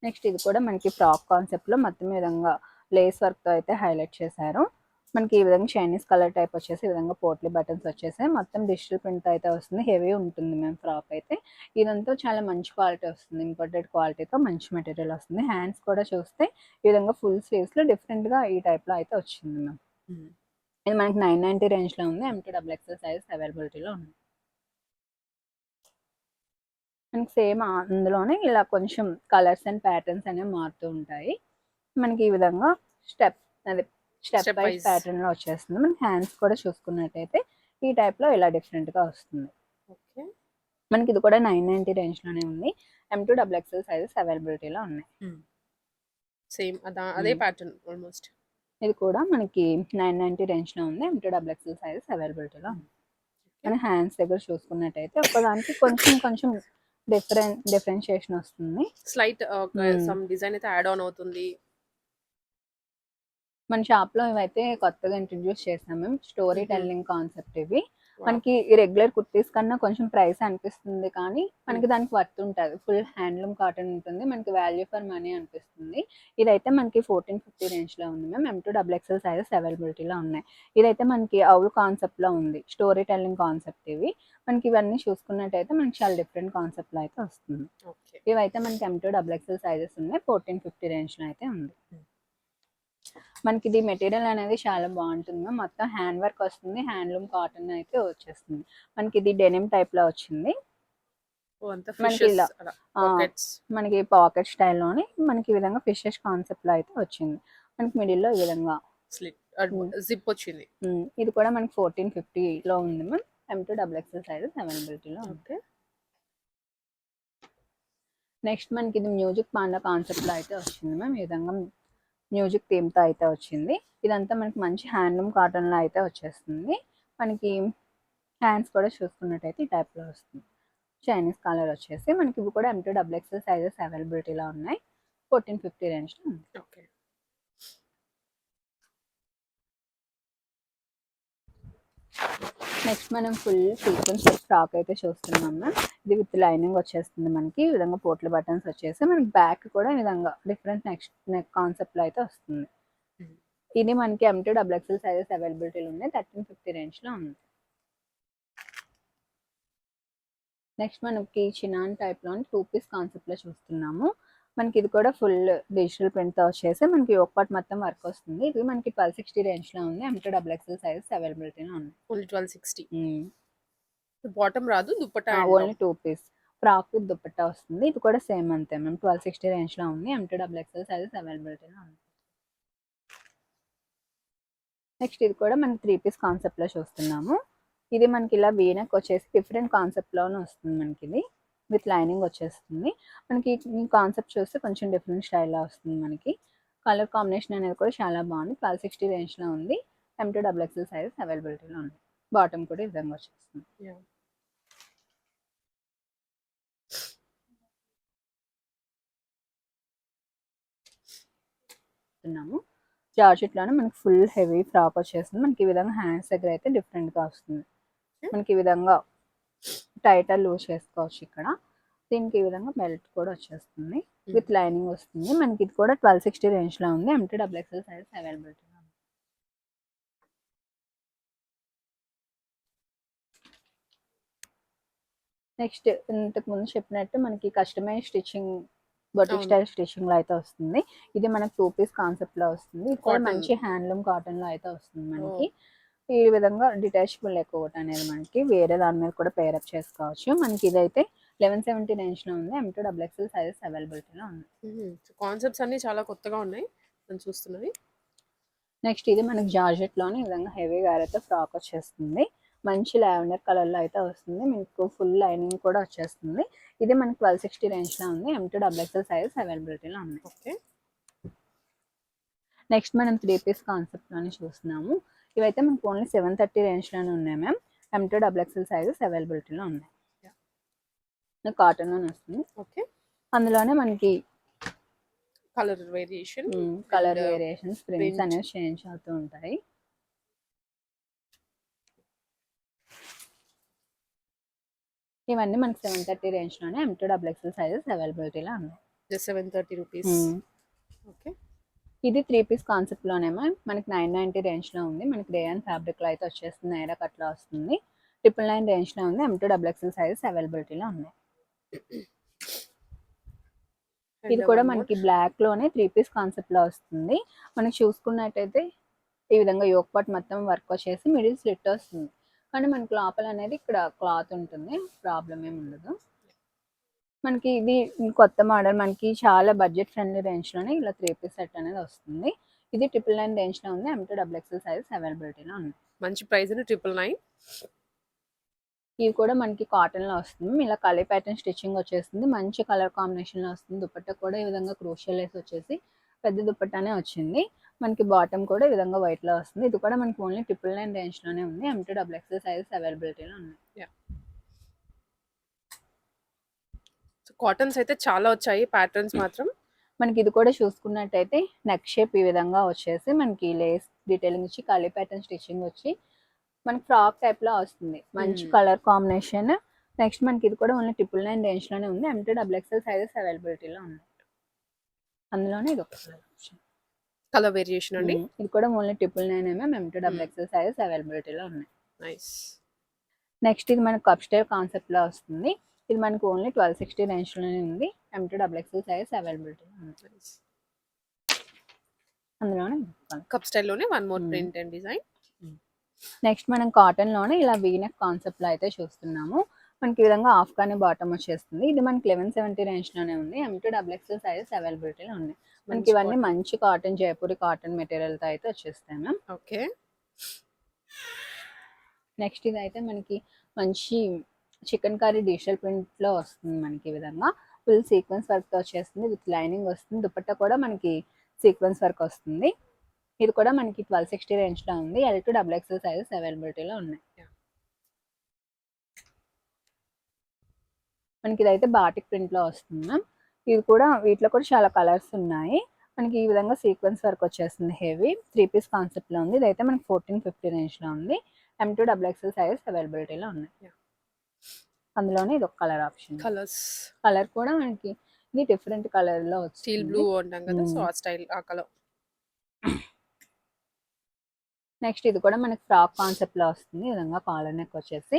నెక్స్ట్ ఇది కూడా మనకి ఫ్రాక్ కాన్సెప్ట్లో మొత్తం విధంగా లేస్ వర్క్తో అయితే హైలైట్ చేశారు. మనకి ఈ విధంగా చైనీస్ కలర్ టైప్ వచ్చేసి ఈ విధంగా పోట్లీ బటన్స్ వచ్చేసి మొత్తం డిజిటల్ ప్రింట్ అయితే వస్తుంది. హెవీ ఉంటుంది మేము ఫ్రాక్ అయితే. ఇదంతా చాలా మంచి క్వాలిటీ వస్తుంది. ఇంపోర్టెడ్ క్వాలిటీతో మంచి మెటీరియల్ వస్తుంది. హ్యాండ్స్ కూడా చూస్తే ఈ విధంగా ఫుల్ స్లీవ్స్లో డిఫరెంట్గా ఈ టైప్లో అయితే వచ్చింది మ్యామ్ ఇది మనకి నైన్ నైన్టీ రేంజ్లో ఉంది. ఎంటీ డబుల్ ఎక్స్ఎల్ సైజ్ అవైలబిలిటీలో ఉంది. మనకి సేమ్ అందులోనే ఇలా కొంచెం కలర్స్ అండ్ ప్యాటర్న్స్ అనేవి మారుతూ ఉంటాయి. మనకి ఈ విధంగా స్టెప్ అదే స్టెప్ బై. ప్యాటర్న్లో వచ్చేస్తుంది. మనకి హ్యాండ్స్ కూడా చూసుకున్నట్టయితే ఈ టైప్లో ఇలా డిఫరెంట్గా వస్తుంది. ఓకే. మనకి ఇది కూడా నైన్ నైన్టీ రేంజ్లోనే ఉంది. M to double XL sizes అవైలబిలిటీలో ఉన్నాయి. సేమ్ అదా అదే. ప్యాటర్న్ ఆల్మోస్ట్ ఇది కూడా మనకి నైన్ నైన్టీ రేంజ్లో ఉంది. M to double XL sizes అవైలబిలిటీలో ఉంది మన హ్యాండ్స్ దగ్గర చూసుకున్నట్టయితే ఒకదానికి కొంచెం కొంచెం డిఫరెంట్ డిఫరెన్షియేషన్ వస్తుంది. స్లైట్. సమ్ డిజైన్ అయితే యాడ్ ఆన్ అవుతుంది. మన షాప్లో ఇవైతే కొత్తగా ఇంట్రడ్యూస్ చేసాం మేము. స్టోరీ టెల్లింగ్ కాన్సెప్ట్ ఇవి మనకి రెగ్యులర్ కుర్తీస్ కన్నా కొంచెం ప్రైస్ అనిపిస్తుంది కానీ మనకి దానికి వర్త్ ఉంటుంది. ఫుల్ హ్యాండ్లూమ్ కాటన్ ఉంటుంది మనకి వాల్యూ ఫర్ మనీ అనిపిస్తుంది. ఇదైతే మనకి ఫోర్టీన్ ఫిఫ్టీ రేంజ్లో ఉంది ma'am M to double XL sizes అవైలబిలిటీలో ఉన్నాయి. ఇదైతే మనకి అవుల్ కాన్సెప్ట్లో ఉంది స్టోరీ టెల్లింగ్ కాన్సెప్ట్ ఇవి. మనకి ఇవన్నీ చూసుకున్నట్టయితే మనకి చాలా డిఫరెంట్ కాన్సెప్ట్లో అయితే వస్తుంది. ఇవైతే మనకి M to double XL sizes ఉన్నాయి ఫోర్టీన్ ఫిఫ్టీ రేంజ్లో అయితే ఉంది. మనకి ఇది మెటీరియల్ అనేది చాలా బాగుంటుంది. మ్యామ్. మొత్తం హ్యాండ్ వర్క్ వస్తుంది. హ్యాండ్లూమ్ కాటన్ అయితే వచ్చేస్తుంది. మనకి ఇది డెనిమ్ టైప్లో వచ్చింది. మనకి ఇలా. మనకి పాకెట్ స్టైల్లోని మనకి ఈ విధంగా ఫిషెస్ కాన్సెప్ట్లో అయితే వచ్చింది. మనకి మిడిల్లో ఈ విధంగా. జిప్ వచ్చింది. ఇది కూడా మనకి ఫోర్టీన్లో ఉంది ma'am. M to double XL sizes అవైలబిలిటీలో ఓకే. నెక్స్ట్ మనకి ఇది మ్యూజిక్ పాండా కాన్సెప్ట్లో అయితే వచ్చింది మ్యామ్. ఈ విధంగా మ్యూజిక్ థీమ్తో అయితే వచ్చింది. ఇదంతా మనకి మంచి హ్యాండ్లూమ్ కాటన్లో అయితే వచ్చేస్తుంది. మనకి హ్యాండ్స్ కూడా చూసుకున్నట్టయితే ఈ టైప్లో వస్తుంది. చైనీస్ కలర్ వచ్చేసి మనకి ఇవి కూడా ఎంటూ డబుల్ ఎక్స్ఎల్ సైజెస్ అవైలబిలిటీలో ఉన్నాయి. ఫోర్టీన్ ఫిఫ్టీ రేంజ్లో ఉంది. ఓకే నెక్స్ట్ మనం ఫుల్ సీక్వెన్స్ ఫ్రాక్ అయితే చూస్తున్నాం మ్యామ్ ఇది విత్ లైనింగ్ వచ్చేస్తుంది మనకి. ఈ విధంగా పోట్ల బటన్స్ వచ్చేసి మనకి బ్యాక్ కూడా ఈ విధంగా డిఫరెంట్ నెక్స్ట్ నెక్ కాన్సెప్ట్లో అయితే వస్తుంది. ఇది మనకి M to double XL sizes అవైలబిలిటీలో ఉన్నాయి. థర్టీన్ ఫిఫ్టీ రేంజ్లో ఉంది. నెక్స్ట్ మనకి చినాన్ టైప్లో టూ పీస్ కాన్సెప్ట్లో చూస్తున్నాము. మనకి ఇది కూడా ఫుల్ డిజిటల్ ప్రింట్తో వచ్చేసి మనకి ఒక పార్ట్ మొత్తం వర్క్ వస్తుంది. ఇది మనకి ట్వెల్వ్ సిక్స్టీ రేంజ్లో ఉంది M to double XL sizes అవైలబిలిటీలో ఉంది. Only twelve sixty. బాటమ్ రాదు dupatta only two piece frock with dupatta వస్తుంది. ఇది కూడా సేమ్ అంతే మేము ట్వెల్వ్ సిక్స్టీ రేంజ్లో ఉంది ఎంటూ డబుల్ ఎక్స్ఎల్ సైజెస్ అవైలబిలిటీలో ఉంది. నెక్స్ట్ ఇది కూడా మనకి త్రీ పీస్ కాన్సెప్ట్లో చూస్తున్నాము. ఇది మనకి ఇలా వీనక్ వచ్చేసి డిఫరెంట్ కాన్సెప్ట్లోనే వస్తుంది మనకి ఇది విత్ లైనింగ్ వచ్చేస్తుంది. మనకి కాన్సెప్ట్ చూస్తే కొంచెం డిఫరెంట్ స్టైల్లో వస్తుంది మనకి. కలర్ కాంబినేషన్ అనేది కూడా చాలా బాగుంది. ట్వెల్వ్ సిక్స్టీ రేంజ్లో ఉంది ఎంటూ డబుల్ ఎక్స్ఎల్ సైజెస్ అవైలబిలిటీలో ఉంది. బాటమ్ కూడా ఈ విధంగా వచ్చేస్తుంది. చూస్తున్నాము జార్జెట్లోనే మనకి ఫుల్ హెవీ ఫ్రాక్ వచ్చేస్తుంది. మనకి ఈ విధంగా హ్యాండ్స్ దగ్గర అయితే డిఫరెంట్గా వస్తుంది మనకి ఈ విధంగా టైటర్ లూజ్ చేసుకోవచ్చు ఇక్కడ. దీనికి ఈ విధంగా బెల్ట్ కూడా వచ్చేస్తుంది. విత్ లైనింగ్ వస్తుంది. మనకి ఇది కూడా ట్వెల్వ్ సిక్స్టీ రేంజ్లో ఉంది empty double XL size availability ఉంది నెక్స్ట్ ఇంతకు ముందు చెప్పినట్టు మనకి కస్టమైజ్ స్టిచ్చింగ్ బొటిక్. స్టైల్ స్టిచ్చింగ్లో అయితే వస్తుంది. ఇది మనకి టూ పీస్ కాన్సెప్ట్లో వస్తుంది. ఇది కూడా. మంచి హ్యాండ్లూమ్ కాటన్లో అయితే వస్తుంది మనకి. ఈ విధంగా డిటాచబుల్ కోట్ అనేది మనకి వేరే దాని మీద కూడా పేరప్ చేసుకోవచ్చు. మనకి ఇదైతే లెవెన్ సెవెంటీ రేంజ్లో ఉంది. M to double XL sizes అవైలబిలిటీలో ఉంది కాన్సెప్ట్స్ అన్ని చాలా కొత్తగా ఉన్నాయి. నేను చూస్తున్నవి. నెక్స్ట్ ఇది మనకి జార్జెట్లోని ఈ విధంగా హెవీ అయితే ఫ్రాక్ వచ్చేస్తుంది. మంచి లావెండర్ కలర్లో అయితే వస్తుంది. మీకు ఫుల్ లైనింగ్ కూడా వచ్చేస్తుంది. ఇది మనకి ట్వెల్వ్ సిక్స్టీ రేంజ్లో ఉంది. M to double XL sizes అవైలబిలిటీలో ఉంది ఓకే. నెక్స్ట్ మనం త్రీ పీస్ కాన్సెప్ట్లోని చూస్తున్నాము. ఇవైతే మనకు ఓన్లీ సెవెన్ థర్టీ రేంజ్లోనే ఉన్నాయి ma'am M to double XL sizes అవైలబిలిటీలో ఉన్నాయి. కాటన్లోనే వస్తుంది. ఓకే అందులోనే మనకి colour variation colour variations. Prints అనేవి చేంజ్ అవుతూ ఉంటాయి. ఇవన్నీ మనకి seven thirty రేంజ్లోనే M to double XL sizes అవైలబిలిటీలో ఉన్నాయి. Just seven thirty rupees. Okay ఇది త్రీ పీస్ కాన్సెప్ట్ లోనేమో మనకి నైన్ నైన్టీ రేంజ్లో ఉంది. మనకి రేయన్ ఫ్యాబ్రిక్లో అయితే వచ్చేస్తుంది. నైరా కట్లో వస్తుంది. ట్రిపుల్ నైన్ రేంజ్లో ఉంది. M to double XL sizes అవైలబిలిటీలో ఉన్నాయి ఇది కూడా మనకి బ్లాక్లోనే త్రీ పీస్ కాన్సెప్ట్లో వస్తుంది. మనకి చూసుకున్నట్టయితే ఈ విధంగా యోక్ పాట్ మొత్తం వర్క్ వచ్చేసి మిడిల్ స్లిట్ వస్తుంది. కానీ మనకి లోపల అనేది ఇక్కడ క్లాత్ ఉంటుంది. ప్రాబ్లం ఏమి ఉండదు. మనకి ఇది కొత్త మోడల్. మనకి చాలా బడ్జెట్ ఫ్రెండ్లీ రేంజ్లోనే ఇలా త్రీ పీస్ సెట్ అనేది వస్తుంది. ఇది ట్రిపుల్ నైన్ రేంజ్లో ఉంది. ఎంటూ డబుల్ ఎక్స్ఎల్ సైజ్ అవైలబిలిటీలో ఉంది. మంచి ప్రైస్ ట్రిపుల్ నైన్ ఇవి కూడా మనకి కాటన్లో వస్తుంది. ఇలా కలర్ ప్యాటర్న్ స్టిచ్చింగ్ వచ్చేస్తుంది. మంచి కలర్ కాంబినేషన్లో వస్తుంది. దుపట్టా కూడా ఈ విధంగా క్రూషియల్ వేసి వచ్చేసి పెద్ద దుపట్టానే వచ్చింది. మనకి బాటమ్ కూడా ఈ విధంగా వైట్లో వస్తుంది. ఇది కూడా మనకి ఓన్లీ ట్రిపుల్ నైన్ రేంజ్లోనే ఉంది. ఎంటూ డబుల్ ఎక్స్ఎల్ సైజెస్ అవైలబిలిటీలో ఉంది. కాటన్స్ అయితే చాలా వచ్చాయి ప్యాటర్న్స్ మాత్రం. మనకి ఇది కూడా చూసుకున్నట్టయితే నెక్ షేప్ ఈ విధంగా వచ్చేసి మనకి లేస్ డీటెయిలింగ్ ఇచ్చి కలీ ప్యాటర్న్ స్టిచ్చింగ్ వచ్చి మనకి ఫ్రాక్ టైప్లో వస్తుంది. మంచి Hmm. కలర్ కాంబినేషన్ నెక్స్ట్ మనకి ఇది కూడా ఓన్లీ ట్రిపుల్ నైన్ రేంజ్లోనే ఉంది. ఎంటీ డబుల్ ఎక్స్ఎల్ సైజెస్ అవైలబిలిటీలో ఉన్నాయి. అందులోనే ఇది ఒక. కలర్ వేరియేషన్ అండి. Hmm. ఇది కూడా only triple nine M M M to double Hmm. XL sizes అవైలబిలిటీలో ఉన్నాయి. నైస్ నెక్స్ట్ ఇది మనకి కప్ స్టైల్ కాన్సెప్ట్లో వస్తుంది. ఇది మనకి ఓన్లీ ట్వెల్వ్ సిక్స్టీ రేంజ్లోనే ఉంది ఎంటీ డబుల్ ఎక్స్ఎల్ సైజెస్ అవైలబిలిటీలో ఉంది అందులోనే cup స్టైల్లోనే one more. Print and design next మనం కాటన్లోనే ఇలా వీనెక్ కాన్సెప్ట్లో అయితే చూస్తున్నాము. మనకి ఈ విధంగా హాఫ్ కానీ బాటమ్ వచ్చేస్తుంది. ఇది మనకి లెవెన్ సెవెంటీ రేంజ్లోనే ఉంది ఎంటూ డబుల్ ఎక్స్ఎల్ సైజెస్ అవైలబిలిటీలో ఉన్నాయి. మనకి ఇవన్నీ మంచి కాటన్ జైపూరి కాటన్ మెటీరియల్తో అయితే వచ్చేస్తాయి మ్యామ్ ఓకే నెక్స్ట్ ఇది అయితే మనకి మంచి చికెన్ కర్రీ డిజిటల్ ప్రింట్లో వస్తుంది మనకి ఈ విధంగా. ఫుల్ సీక్వెన్స్ వర్క్తో వచ్చేస్తుంది. విత్ లైనింగ్ వస్తుంది. దుపట్టా కూడా మనకి సీక్వెన్స్ వర్క్ వస్తుంది. ఇది కూడా మనకి ట్వెల్వ్ సిక్స్టీ రేంజ్లో ఉంది. L to double XL sizes అవైలబిలిటీలో ఉన్నాయి. మనకి ఇదైతే బాటిక్ ప్రింట్లో వస్తుంది మ్యామ్ ఇది కూడా వీటిలో కూడా చాలా కలర్స్ ఉన్నాయి. మనకి ఈ విధంగా సీక్వెన్స్ వర్క్ వచ్చేస్తుంది హెవీ త్రీ పీస్ కాన్సెప్ట్లో ఉంది. ఇదైతే మనకి ఫోర్టీన్ ఫిఫ్టీ రేంజ్లో ఉంది. M to double XL sizes అవైలబిలిటీలో ఉన్నాయి. అందులోనే ఇది ఒక కలర్ ఆప్షన్. కలర్స్. కలర్ కూడా మనకి ఇది డిఫరెంట్ కలర్లో స్టీల్ బ్లూ అంటాం కదా సో. ఆ స్టైల్ ఆ కలర్. నెక్స్ట్ ఇది కూడా మనకి ఫ్రాక్ కాన్సెప్ట్లో వస్తుంది. ఈ విధంగా కాలర్ నెక్ వచ్చేసి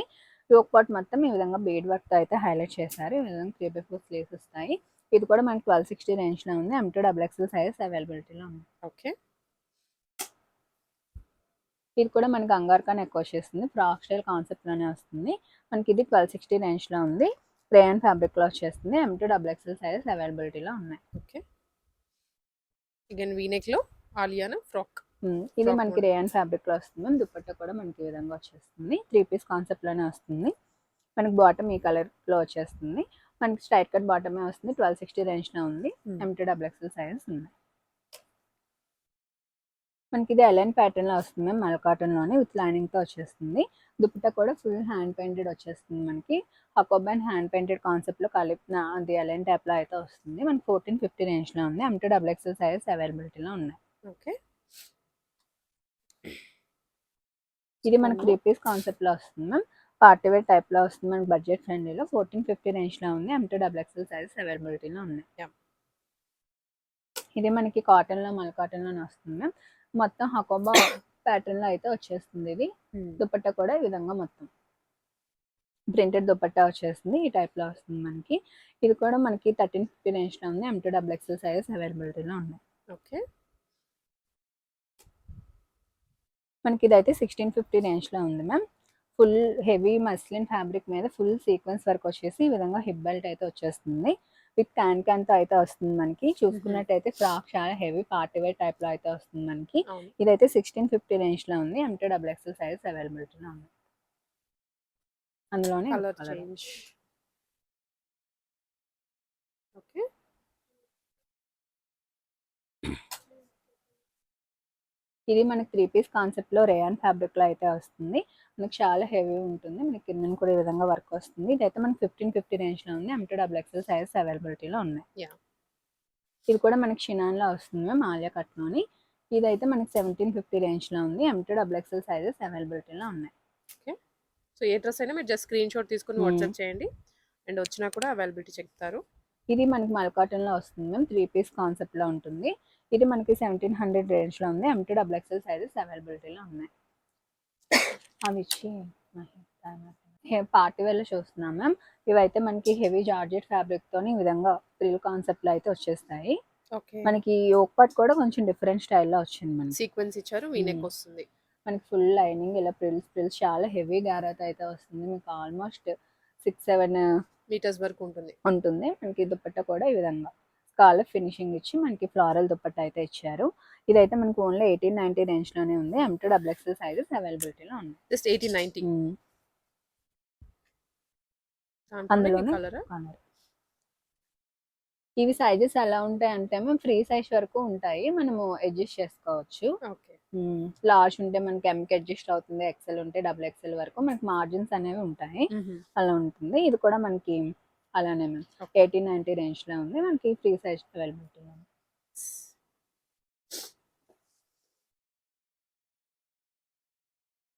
యోక్ పాట్ మొత్తం ఈ విధంగా బీడ్ వర్క్తో అయితే హైలైట్ చేశారు. ఈ విధంగా త్రీ బై ఫోర్ స్లీవ్స్ వస్తాయి. ఇది కూడా మనకి ట్వెల్వ్ సిక్స్టీ రేంజ్లో ఉంది M to double XL sizes అవైలబిలిటీలో ఉంది. ఓకే. ఇది కూడా మనకి అంగార్కా నెక్ వచ్చేస్తుంది. ఫ్రాక్ స్టైల్ కాన్సెప్ట్లోనే వస్తుంది. మనకి ఇది ట్వెల్వ్ సిక్స్టీ రేంజ్లో ఉంది. రేయన్ ఫ్యాబ్రిక్లో వచ్చేస్తుంది. M to double XL sizes అవైలబిలిటీలో ఉన్నాయి. ఓకే. అగైన్ వీనెక్లో ఆలియానా ఫ్రాక్? ఇది మనకి. రేయన్ ఫ్యాబ్రిక్లో వస్తుంది. దుపట్టా కూడా మనకి ఈ విధంగా వచ్చేస్తుంది. త్రీ పీస్ కాన్సెప్ట్లోనే వస్తుంది. మనకి బాటమ్ ఈ కలర్లో వచ్చేస్తుంది. మనకి స్ట్రైట్ కట్ బాటమే వస్తుంది. ట్వెల్వ్ సిక్స్టీ రేంజ్లో ఉంది. Hmm. M to double XL sizes ఉన్నాయి. మనకి ఇది ఎలైన్ ప్యాటర్న్లో వస్తుంది మల్ కాటన్లోనే విత్ లైనింగ్తో వచ్చేస్తుంది. దుపట్టా కూడా ఫుల్ హ్యాండ్ పెయింటెడ్ వచ్చేస్తుంది మనకి. హకోబ్ అండ్ హ్యాండ్ పెయింటెడ్ కాన్సెప్ట్లో కలిపిన అది ఎలైన్ టైప్లో అయితే వస్తుంది. మనకి ఫోర్టీన్ ఫిఫ్టీ రేంజ్లో ఉంది. ఎంటీ డబుల్ ఎక్స్ఎల్ సైజెస్ అవైలబిలిటీలో ఉన్నాయి. ఓకే. ఇది మనకి త్రీ పీస్ కాన్సెప్ట్లో వస్తుంది మ్యామ్ పార్టీ వేర్ టైప్లో వస్తుంది మనకి బడ్జెట్ ఫ్రెండ్లీలో ఫోర్టీన్ ఫిఫ్టీ రేంజ్లో ఉంది. ఎంటీ డబుల్ ఎక్స్ఎల్ సైజెస్ అవైలబిలిటీలో ఉన్నాయి. ఇది మనకి కాటన్లో మల్ కాటన్లోనే వస్తుంది మ్యామ్ మొత్తం హకోబా ప్యాటర్న్లో అయితే వచ్చేస్తుంది ఇది. దుపట్టా కూడా ఈ విధంగా మొత్తం. ప్రింటెడ్ దుపట్టా వచ్చేస్తుంది ఈ టైప్లో వస్తుంది మనకి. ఇది కూడా మనకి థర్టీన్ ఫిఫ్టీ రేంజ్లో ఉంది ఎంటీ డబుల్ ఎక్స్ఎల్ సైజెస్ అవైలబిలిటీలో ఉన్నాయి. ఓకే మనకి ఇదైతే సిక్స్టీన్ ఫిఫ్టీ రేంజ్లో ఉంది ma'am full heavy muslin fabric మీద ఫుల్ సీక్వెన్స్ వర్క్ వచ్చేసి ఈ విధంగా హిప్ బెల్ట్ అయితే వచ్చేస్తుంది. విత్ క్యాన్ క్యాన్తో అయితే వస్తుంది మనకి. చూసుకున్నట్టయితే ఫ్రాక్ చాలా హెవీ పార్టీ వేర్ టైప్లో అయితే వస్తుంది మనకి. ఇదైతే సిక్స్టీన్ ఫిఫ్టీ రేంజ్లో ఉంది ఎంటీ డబుల్ ఎక్స్ఎల్ సైజ్ అవైలబిలిటీలో ఉంది. అందులోనే ఓకే. ఇది మనకి త్రీ పీస్ కాన్సెప్ట్లో రేయాన్ ఫ్యాబ్రిక్లో అయితే వస్తుంది. మనకి చాలా హెవీ ఉంటుంది. మనకి కింద కూడా ఈ విధంగా వర్క్ వస్తుంది. ఇదైతే మనకి ఫిఫ్టీన్ ఫిఫ్టీ రేంజ్లో ఉంది. ఎంటీ డబుల్ ఎక్స్ఎల్ సైజ్ అవైలబిలిటీలో ఉన్నాయి. ఇది కూడా మనకి షినాన్లో వస్తుంది మ్యామ్ ఆలియా కట్లోని ఇదైతే మనకి సెవెంటీన్ ఫిఫ్టీ రేంజ్లో ఉంది. ఎంటీ డబుల్ ఎక్స్ఎల్ సైజెస్ అవైలబిలిటీలో ఉన్నాయి. సో ఏ డ్రెస్ అయినా మీరు జస్ట్ స్క్రీన్ షాట్ తీసుకొని. వాట్సాప్ చేయండి. అండ్ వచ్చినా కూడా అవైలబిలిటీ చెప్తారు. ఇది మనకి మల్ కాటన్లో వస్తుంది మ్యామ్ త్రీ పీస్ కాన్సెప్ట్లో ఉంటుంది. ఇది మనకి సెవెంటీన్ హండ్రెడ్ రేంజ్లో ఉంది. ఎంటీ డబుల్ ఎక్స్ఎల్ సైజెస్ అవైలబిలిటీలో ఉన్నాయి. అవి ఇచ్చి పార్టీ వేర్లో చూస్తున్నాం మ్యామ్ ఇవైతే మనకి హెవీ జార్జెట్ ఫ్యాబ్రిక్ తోని ఈ విధంగా ప్రిల్ కాన్సెప్ట్లో అయితే వచ్చేస్తాయి. మనకి యోక్ పాట్ కూడా కొంచెం డిఫరెంట్ స్టైల్లో వచ్చింది మనకి సీక్వెన్స్ ఇచ్చారు వీనెక్ Hmm. వస్తుంది. మనకి ఫుల్ లైనింగ్ ఇలా ప్రిల్స్ ప్రిల్స్ చాలా హెవీ గారాత అయితే వస్తుంది. మీకు ఆల్మోస్ట్ సిక్స్ సెవెన్ మీటర్స్ వరకు ఉంటుంది. ఉంటుంది. మనకి దుపట్టా కూడా ఈ విధంగా. స్కాలర్ ఫినిషింగ్ ఇచ్చి మనకి ఫ్లారల్ దుపట్టా అయితే ఇచ్చారు. ఇదైతే మనకి ఓన్లీ ఎయిటీన్ నైన్టీ రేంజ్లోనే ఉంది ఎంటూ డబుల్ ఎక్స్ఎల్ సైజెస్ అవైలబిలిటీలో ఉంది జస్ట్ ఎయిటీన్ నైన్టీ అందులోనే కలర్. ఇవి సైజెస్ ఎలా ఉంటాయి అంటే మేము ఫ్రీ సైజ్ వరకు ఉంటాయి. మనము అడ్జస్ట్ చేసుకోవచ్చు. లార్జ్ ఉంటే మనకి ఎంకి అడ్జస్ట్ అవుతుంది. ఎక్సెల్ ఉంటే డబుల్ ఎక్సెల్ వరకు మనకి మార్జిన్స్ అనేవి ఉంటాయి. అలా ఉంటుంది. ఇది కూడా మనకి అలానే మ్యామ్. ఎయిటీన్ నైన్టీ రేంజ్లో ఉంది. మనకి ఫ్రీ సైజ్ అవైలబిలిటీ ఉంది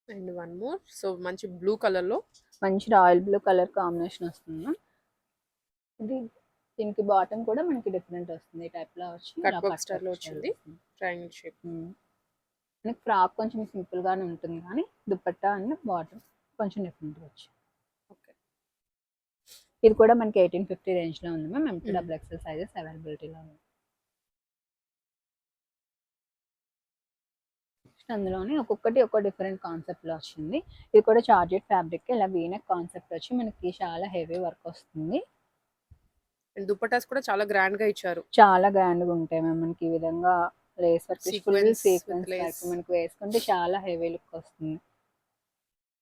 అండ్ వన్ మోర్. సో మంచి బ్లూ కలర్లో మంచి రాయల్ బ్లూ కలర్ కాంబినేషన్ వస్తుంది మ్యామ్. ఇది దీనికి బాటమ్ కూడా మనకి డిఫరెంట్ వస్తుంది. ఈ టైప్లో వచ్చి లో వచ్చింది. ట్రయాంగిల్ షేప్ ఫ్రాక్ కొంచెం సింపుల్ గానే ఉంటుంది కానీ దుపట్టా అండ్ బాటమ్ కొంచెం డిఫరెంట్ వచ్చి ఓకే ఇది కూడా మనకి ఎయిటీన్ ఫిఫ్టీ రేంజ్లో ఉంది ma'am. M to hmm. Double XL sizes అవైలబిలిటీలో ఉంది. అందులోనే ఒక్కొక్కటి ఒక్కో డిఫరెంట్ కాన్సెప్ట్లో వచ్చింది. ఇది కూడా చార్జెట్ ఫ్యాబ్రిక్ ఇలా వీనెక్ కాన్సెప్ట్ వచ్చి మనకి చాలా హెవీ వర్క్ వస్తుంది. దుపటాస్ కూడా చాలా గ్రాండ్గా ఇచ్చారు. చాలా గ్రాండ్గా ఉంటాయి మ్యామ్ మనకి ఈ విధంగా లేస్ వర్క్ ఫుల్ సీక్వెన్స్ మనకి వేసుకుంటే చాలా హెవీ లుక్ వస్తుంది.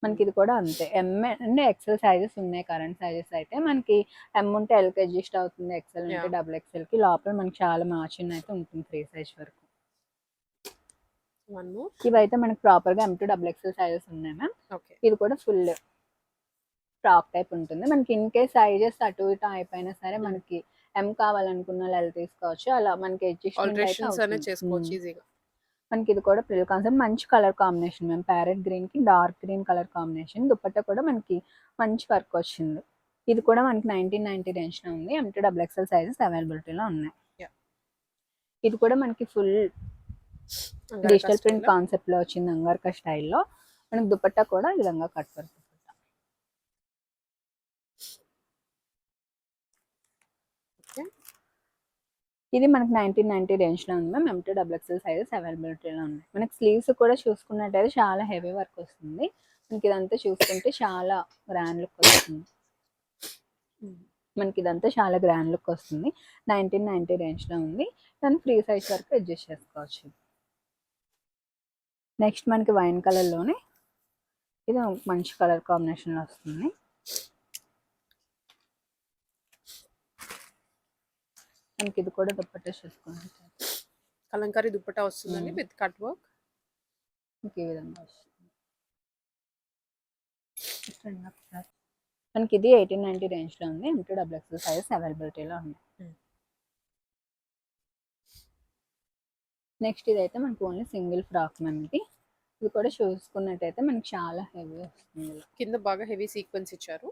మనకి ఇది కూడా అంతే. ఎం అంటే ఎక్సెల్ సైజెస్ ఉన్నాయి. కరెంట్ సైజెస్ అయితే మనకి ఎం ఉంటే ఎల్కి అడ్జస్ట్ అవుతుంది. ఎక్సెల్ ఉంటే. డబుల్ ఎక్సెల్కి లోపల మనకి చాలా మార్జిన్ అయితే ఉంటుంది త్రీ సైజ్ వరకు. ఇవైతే మనకి ప్రాపర్గా M to double XL sizes ఉన్నాయి మ్యామ్ ఇది కూడా ఫుల్ ఫ్రాక్ టైప్ ఉంటుంది. మనకి ఇన్ కేస్ సైజెస్ అటు ఇటు అయిపోయినా సరే మనకి ఎం కావాలనుకున్న వాళ్ళు ఎలా తీసుకోవచ్చు. అలా మనకి అడ్జస్ట్మెంట్ చేసుకోవచ్చు ఈజీగా మనకి ఇది కూడా ప్రిల్ కాన్సెప్ట్ మంచి కలర్ కాంబినేషన్. మేము ప్యారెట్ గ్రీన్కి dark green colour combination. Dupatta కూడా మనకి మంచి వర్క్ వచ్చింది. ఇది కూడా మనకి నైన్టీన్ నైన్టీ రేంజ్లో ఉంది ఎంటీ డబుల్ ఎక్స్ఎల్ సైజెస్ అవైలబిలిటీలో ఉన్నాయి. ఇది కూడా మనకి ఫుల్ డిజిటల్ ప్రింట్ కాన్సెప్ట్లో వచ్చింది అంగార్కా స్టైల్లో. మనకి దుపట్టా కూడా ఈ విధంగా కట్ వర్క్ ఇది మనకి నైన్టీన్ నైన్టీ రేంజ్లో ఉంది ma'am M to double XL sizes అవైలబిలిటీలో ఉన్నాయి. మనకి స్లీవ్స్ కూడా చూసుకున్నట్టయితే చాలా హెవీ వర్క్ వస్తుంది. మనకి ఇదంతా చూసుకుంటే చాలా గ్రాండ్ లుక్ వస్తుంది. Hmm. మనకి ఇదంతా చాలా గ్రాండ్ లుక్ వస్తుంది. నైన్టీన్ నైన్టీ రేంజ్లో ఉంది. దాన్ని ఫ్రీ సైజ్ వరకు అడ్జస్ట్ చేసుకోవచ్చు. నెక్స్ట్ మనకి వైన్ కలర్లోనే ఇది మంచి కలర్ కాంబినేషన్లో వస్తుంది. మనకి ఇది కూడా దుప్పట్టా చూసుకుంటే కలంకారీ దుపట్టా వస్తుందండి. విత్ కట్ వర్క్ ఈ విధంగా వస్తుంది. మనకి ఇది ఎయిటీన్ నైన్టీ రేంజ్లో ఉంది ఎంటూ డబుల్ ఎక్స్ఎల్ సైజ్ అవైలబిలిటీలో ఉంది. నెక్స్ట్ ఇదైతే మనకి ఓన్లీ సింగిల్ ఫ్రాక్ మ్యామ్ ఇది ఇది కూడా చూసుకున్నట్టయితే మనకి చాలా హెవీ వస్తుంది కింద బాగా హెవీ సీక్వెన్స్ ఇచ్చారు.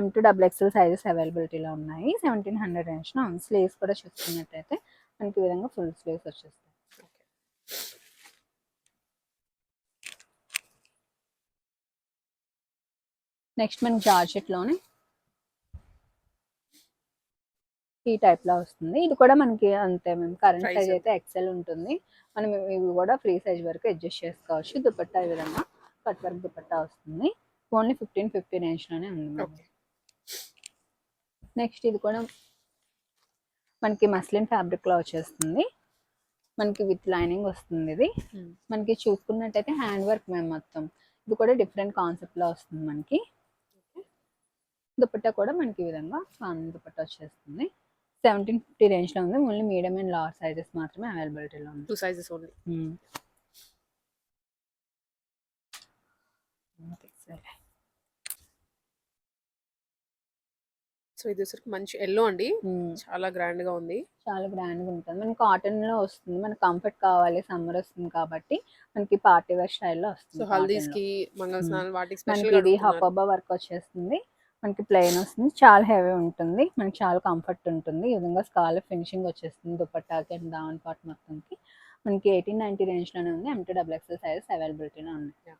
M to double XL sizes అవైలబిలిటీలో ఉన్నాయి. సెవెంటీన్ హండ్రెడ్ రేంజ్లో ఉంది స్లీవ్స్ కూడా చూసుకున్నట్టయితే మనకి విధంగా ఫుల్ స్లీవ్స్ వచ్చేస్తాయి. నెక్స్ట్ మనకి జార్జెట్లోనే ఈ type లో వస్తుంది. ఇది కూడా మనకి అంతే మేము కరెంట్ సైజ్? అయితే ఎక్సెల్ ఉంటుంది. మనం ఇవి కూడా ఫ్రీ సైజ్ వరకు అడ్జస్ట్ చేసుకోవచ్చు. దుపట్టా ఈ విధంగా కట్ వర్క్ దుపట్టా వస్తుంది. ఓన్లీ ఫిఫ్టీన్ ఫిఫ్టీ రేంజ్లోనే ఉంది నెక్స్ట్ ఇది కూడా మనకి మస్లిన్ ఫ్యాబ్రిక్లో వచ్చేస్తుంది. మనకి విత్ లైనింగ్ వస్తుంది ఇది. Hmm. మనకి చూసుకున్నట్టయితే హ్యాండ్ వర్క్ మేము మొత్తం. ఇది కూడా డిఫరెంట్ కాన్సెప్ట్లో వస్తుంది మనకి. దుపట్టా కూడా మనకి ఈ విధంగా కాన్ దుపట్టా వచ్చేస్తుంది. సెవెంటీన్ ఫిఫ్టీ రేంజ్లో ఉంది. Only medium and large sizes మాత్రమే అవైలబిలిటీలో ఉంది. Two sizes only. సో ఇది వచ్చరికి మంచి ఎల్లో అండి. Hmm. చాలా గ్రాండ్గా ఉంది. చాలా గ్రాండ్గా ఉంటుంది. మనకి కాటన్లో వస్తుంది. మనకి కంఫర్ట్ కావాలి సమ్మర్ వస్తుంది కాబట్టి మనకి పార్టీ వేర్ స్టైల్లో సో వస్తుంది హల్దీస్ cotton లో. కి మంగళ Hmm. స్నానాలు వాటికి స్పెషల్ ఇది హబ్బా వర్క్ వచ్చేస్తుంది. మనకి ప్లెయిన్ వస్తుంది. చాలా హెవీ ఉంటుంది. మనకి చాలా కంఫర్ట్ ఉంటుంది. ఈ విధంగా స్కాల్ ఫినిషింగ్ వచ్చేస్తుంది. దుపట్టాకి అండ్ దావన్ పార్ట్ మొత్తంకి. మనకి ఎయిటీన్ నైంటీ రేంజ్లోనే ఉంది. ఎంటీ డబుల్ ఎక్స్ఎల్ సైజెస్ అవైలబిలిటీలో ఉన్నాయి.